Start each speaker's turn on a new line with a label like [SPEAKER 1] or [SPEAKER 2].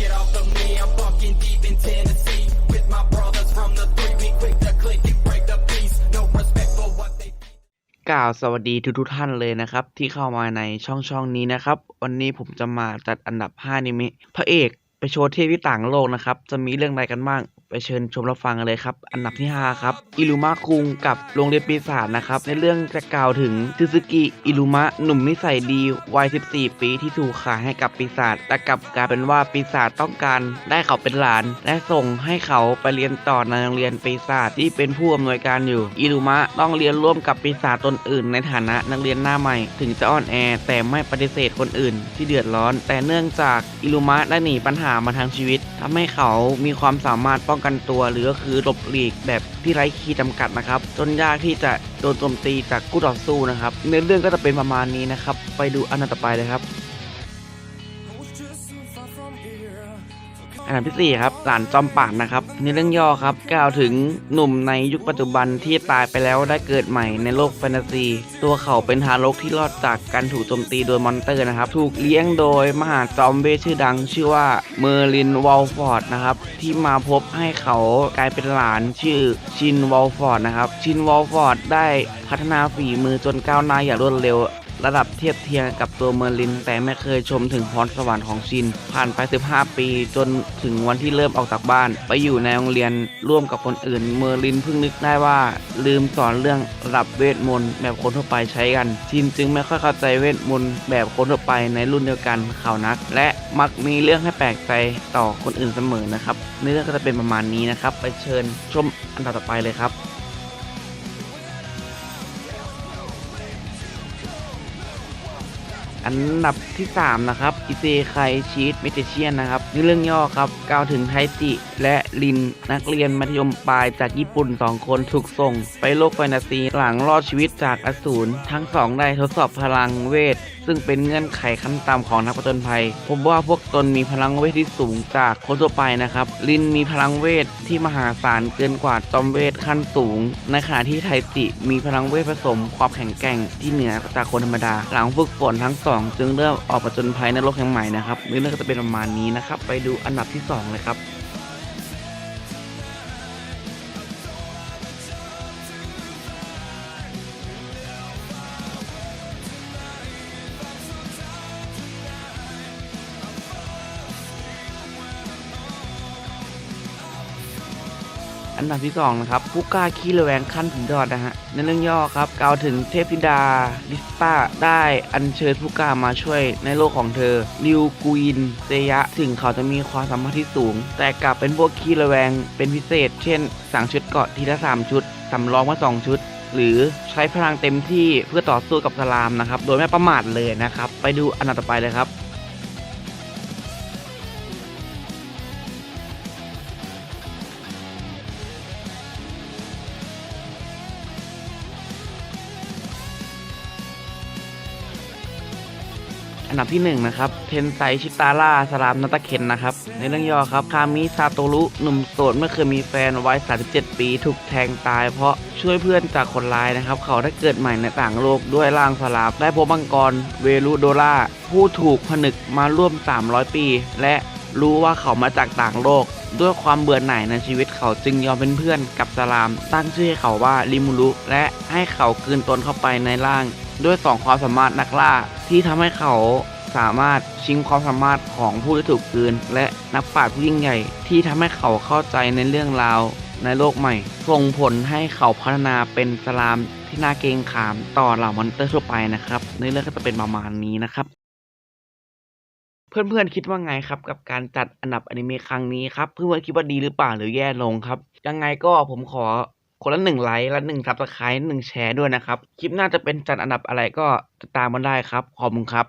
[SPEAKER 1] get off of me. I'm fucking deep in Tennessee with my brothers from the three. We quick to click and break the peace. No respect for what they.
[SPEAKER 2] กล่าวสวัสดีทุกทุกๆท่านเลยนะครับ ที่เข้ามาในช่องช่องนี้นะครับ วันนี้ผมจะมาจัดอันดับ5นิเมะพระเอกไปโชว์เทพที่ต่างโลกนะครับ จะมีเรื่องอะไรกันบ้าง ไปเชิญชมรับฟังกันเลยครับ อันดับที่ 5 ครับ อิรุมะคุงกับโรงเรียนปีศาจนะครับ ในเรื่องจะกล่าวถึงซึซึกิ อิรุมะหนุ่มนิสัยดีวัย 14 ปีที่ถูกขายให้กับปีศาจแต่กลับกลายเป็นว่าปีศาจต้องการได้เขาเป็นหลาน และส่งให้เขาไปเรียนต่อในโรงเรียนปีศาจที่เป็นผู้อำนวยการอยู่ อิรุมะต้องเรียนร่วมกับปีศาจตนอื่น ในฐานะนักเรียนหน้าใหม่ ถึงจะอ่อนแอแต่ไม่ปฏิเสธคนอื่น ที่เดือดร้อน แต่เนื่องจากอิรุมะได้หนีปัญหามาทางชีวิตทำให้เขามีความสามารถป้องกันตัวหรือก็คือหลบหลีกแบบที่ไร้ขีดจำกัดนะครับจนยากที่จะโดนโจมตีจากกู้ต่อสู้นะครับเนื้อเรื่องก็จะเป็นประมาณนี้นะครับ ไปดูอันดับต่อไปเลยครับ อันดับที่ 4 ครับ หลานจอมปานนะครับในเรื่องย่อครับกล่าวถึงหนุ่มในยุคปัจจุบันที่ตายไปแล้วได้เกิดใหม่ในโลกแฟนตาซี ตัวเขาเป็นทารกที่รอดจากการถูกโจมตีโดยมอนเตอร์นะครับ ถูกเลี้ยงโดยมหาจอมเวทชื่อดัง ชื่อว่าเมอร์ลินวอลฟอร์ดนะครับที่มาพบให้เขากลายเป็นหลานชื่อชินวอลฟอร์ดนะครับชินวอลฟอร์ดได้พัฒนาฝีมือจนก้าวหน้าอย่างรวดเร็ว ระดับเทียบเทียงกับตัวเมอร์ลิน แต่ไม่เคยชมถึงพรสวรรค์ของชิน ผ่านไป 15 ปีจนถึงวันที่เริ่มออกจากบ้าน ไปอยู่ในโรงเรียนร่วมกับคนอื่น เมอร์ลินเพิ่งนึกได้ว่า ลืมสอนเรื่องระดับเวทมนต์แบบคนทั่วไปใช้กัน ชินจึงไม่ค่อยเข้าใจเวทมนต์แบบคนทั่วไปในรุ่นเดียวกันเขานัก และมักมีเรื่องให้แปลกใจต่อคนอื่นเสมอนะครับเนื้อเรื่องก็จะเป็นประมาณนี้นะครับ ไปเชิญชมอันดับต่อไปเลยครับ อันดับที่ 3 นะครับอิเซไคชีตเมเทเชียนนะครับในเรื่องย่อครับกล่าวถึงไทจิและลินนักเรียนมัธยมปลายจากญี่ปุ่น 2 คนถูกส่ง ไปโลกแฟนตาซีหลังรอดชีวิตจากอสูรทั้งสองได้ทดสอบพลังเวท ซึ่งเป็นเงื่อนไขขั้นต่ำของนักผจญภัยพบว่าพวกตนมีพลังเวทที่สูงจากคนทั่วไปนะครับ ลินมีพลังเวทที่มหาศาลเกินกว่าจอมเวทขั้นสูง ในขณะที่ไทจิมีพลังเวทผสมความแข็งแกร่งที่เหนือจากคนธรรมดา หลังฝึกฝนทั้งสองจึงเริ่มออกผจญภัยในโลกแห่งใหม่นะครับเรื่องก็จะเป็นประมาณนี้นะครับ ไปดูอันดับที่สองเลยครับ อันดับที่ 2 นะครับผู้กล้าขี้ระแวงขั้นถึงยอดนะฮะ ในเรื่องย่อครับ กล่าวถึงเทพธิดาลิสตาได้อัญเชิญผู้กล้ามาช่วยในโลกของเธอริวกุินเซยะ ถึงเขาจะมีความสามารถที่สูง แต่กลับเป็นพวกขี้ระแวงเป็นพิเศษ เช่น สั่งชุดเกราะทีละ 3 ชุดสำรองมา2ชุดหรือใช้พลังเต็มที่เพื่อต่อสู้กับสลามนะครับ โดยไม่ประมาทเลยนะครับ ไปดูอันดับต่อไปเลยครับ อันดับที่1นะครับเทนไซชิตาร่าสลามนาตาเคนนะครับ ในเรื่องย่อครับ คามิซาโตรุหนุ่มโสดเมื่อเคยมีแฟนวัย 37 ปี ถูกแทงตายเพราะช่วยเพื่อนจากคนร้ายนะครับ เขาได้เกิดใหม่ในต่างโลกด้วยร่างสลามได้พบมังกรเวลูโดล่าผู้ถูกผนึกมาร่วม 300 ปี และรู้ว่าเขามาจากต่างโลก ด้วยความเบื่อหน่ายในชีวิตเขาจึงยอมเป็นเพื่อนกับสลาม ตั้งชื่อให้เขาว่าริมูรุและให้เขากลืนตนเข้าไปในร่าง ด้วยสองความสามารถนักล่า ที่ทำให้เขาสามารถชิงความสามารถของผู้ที่ถูกกืน และนักปราชญ์ผู้ยิ่งใหญ่ ที่ทำให้เขาเข้าใจในเรื่องราวในโลกใหม่ ส่งผลให้เขาพัฒนาเป็นสลามที่น่าเกรงขามต่อเหล่ามอนเตอร์ทั่วไปนะครับในเรื่องก็จะเป็นประมาณนี้นะครับ เพื่อนๆคิดว่าไงครับ กับการจัดอันดับอนิเมะครั้งนี้ครับเพื่อนๆคิดว่าดีหรือเปล่าหรือแย่ลงครับ ยังไงก็ผมขอ คนละหนึ่งไลค์และหนึ่งซับสไครต์หนึ่งแชร์ด้วยนะครับ คลิปหน้าจะเป็นจัดอันดับอะไรก็ติดตามมันได้ครับ ขอบคุณครับ